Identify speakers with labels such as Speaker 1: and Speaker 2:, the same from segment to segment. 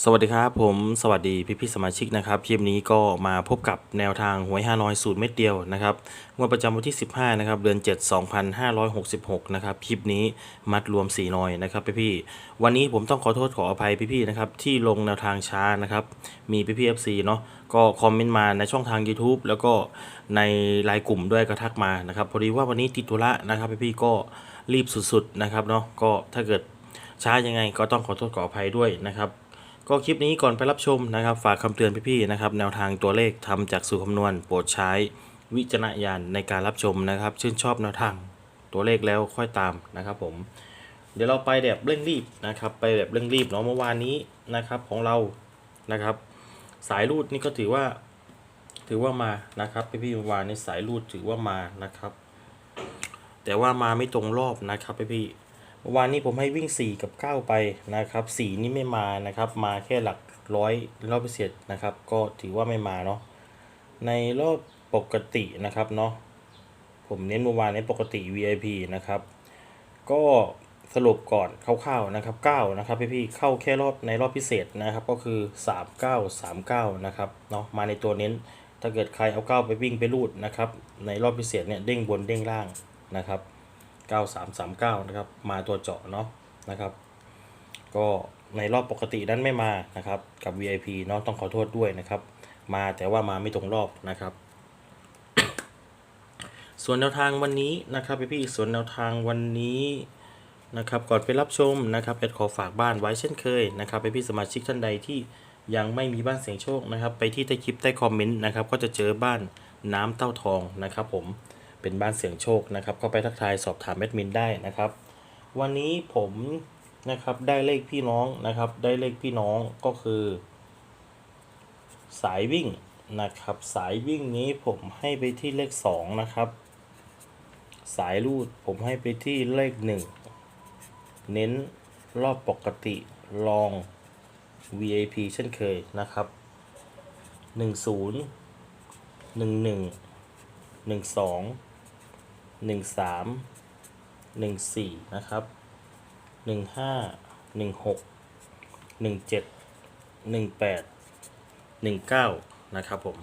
Speaker 1: สวัสดีครับผมสวัสดีพี่พี่สมาชิกนะครับคลิปนี้ก็มาพบกับแนวทางหวยฮานอยสูตรเม็ดเดียวนะครับงวดประจำวันที่ 15นะครับเดือน 7 2566นะครับคลิปนี้มัดรวม4หน่อยนะครับพี่พี่วันนี้ผมต้องขอโทษขออภัยพี่พี่นะครับที่ลงแนวทางช้านะครับมีพี่พี่เอฟซีเนาะก็คอมเมนต์มาในช่องทาง YouTube แล้วก็ในไลน์กลุ่มด้วยก็ทักมานะครับพอดีว่าวันนี้ติดธุระนะครับพี่พี่ก็รีบสุดๆนะครับเนาะก็ถ้าเกิดช้ายังไงก็ต้องขอโทษขออภัยด้วยนะครับ ก็คลิปนี้ก่อนไปรับชมนะครับ ฝากคำเตือนพี่ๆนะครับ แนวทางตัวเลขทำจากสูตรคำนวณโปรดใช้วิจารณญาณในการรับชมนะครับ ชื่นชอบแนวทางตัวเลขแล้วค่อยตามนะครับผม เดี๋ยวเราไปแบบเร่งรีบนะครับ ไปแบบเร่งรีบเนาะเมื่อวานนี้นะครับของเรานะครับ สายรูดนี่ก็ถือว่าถือว่ามานะครับพี่ๆเมื่อวานนี้สายรูดถือว่ามานะครับ แต่ว่ามาไม่ตรงรอบนะครับพี่ๆเมื่ วานนี้ผมให้วิ่ง 4 กับ 9 ไปนะครับ 4 นี่ไม่มานะครับ มาแค่หลักร้อยรอบพิเศษนะครับ ก็ถือว่าไม่มาเนาะในรอบปกตินะครับเนาะผมเน้นเมื่อวานในปกติ VIP นะครับ ก็สรุปก่อนคร่าวๆนะครับ9นะครับพี่ๆเข้าแค่รอบในรอบพิเศษนะครับ ก็คือ 39 39นะครับเนาะมาในตัวเน้นถ้าเกิดใครเอา9ไปวิ่งไปรูดนะครับ ในรอบพิเศษเนี่ยเด้งบนเด้งล่างนะครับ 9339 นะครับ มาตัวเจาะเนาะนะครับ ก็ในรอบปกตินั้นไม่มานะครับ กับ VIP เนาะต้องขอโทษด้วยนะครับ มาแต่ว่ามาไม่ตรงรอบนะครับ ส่วนแนวทางวันนี้นะครับพี่ๆส่วนแนวทางวันนี้นะครับก่อนไปรับชมนะครับแอดขอฝากบ้านไว้เช่นเคยนะครับพี่สมาชิกท่านใดที่ยังไม่มีบ้านเสียงโชคนะครับ ไปที่ใต้คลิปใต้คอมเมนต์นะครับ ก็จะเจอบ้านน้ำเต้าทองนะครับผม เป็นบ้านเสียงโชคนะครับ ก็ไปทักทายสอบถามแอดมินได้นะครับ วันนี้ผมนะครับได้เลขพี่น้องนะครับ ได้เลขพี่น้องก็คือ สายวิ่งนะครับ สายวิ่งนี้ผมให้ไปที่เลขสองนะครับ สายรูดผมให้ไปที่เลขหนึ่งเน้นรอบปกติลอง VIP เช่นเคยนะครับหนึ่งศูนย์ หนึ่งสองหนึ่งสามหนึ่งสี่นะครับหนึ่งห้าหนึ่งหกหนึ่งเจ็ดหนึ่งแปดหนึ่งเก้านะครับผม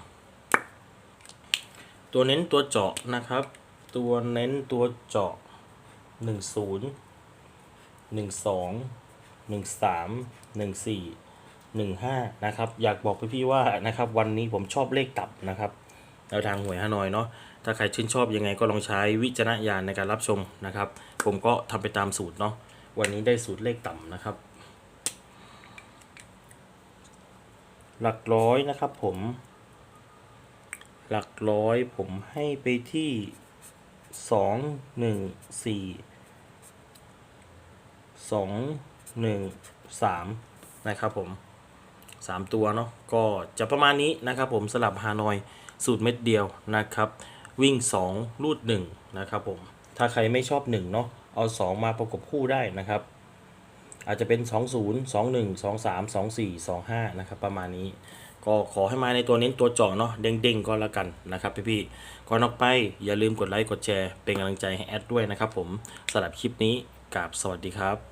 Speaker 1: ตัวเน้นตัวเจาะนะครับ ตัวเน้นตัวเจาะหนึ่งศูนย์หนึ่งสองหนึ่งสามหนึ่งสี่หนึ่งห้านะครับ อยากบอกพี่ๆว่านะครับ วันนี้ผมชอบเลขตับนะครับแนวทางหวยฮานอยเนาะ ถ้าใครชื่นชอบยังไงก็ลองใช้วิจารณญาณในการรับชมนะครับ ผมก็ทำไปตามสูตรเนาะวันนี้ได้สูตรเลขต่ำนะครับ หลักร้อยนะครับผม หลักร้อยผมให้ไปที่สองหนึ่งสี่สองหนึ่งสามนะครับผมสามตัวเนาะก็จะประมาณนี้นะครับผมสลับฮานอยสูตรเม็ดเดียวนะครับ วิ่ง 2 รูด1นะครับผมถ้าใครไม่ชอบ1เนาะเอา 2 มาประกบคู่ได้นะครับ อาจจะเป็น 2 0 2 1 2 3 2 4 2 5นะครับประมาณนี้ ก็ขอให้มาในตัวเน้นตัวเจาะเนาะเด้งๆก็แล้วกันนะครับพี่ๆก่อนออกไปอย่าลืมกดไลค์กดแชร์เป็นกำลังใจให้แอดด้วยนะครับผมสำหรับคลิปนี้กราบสวัสดีครับ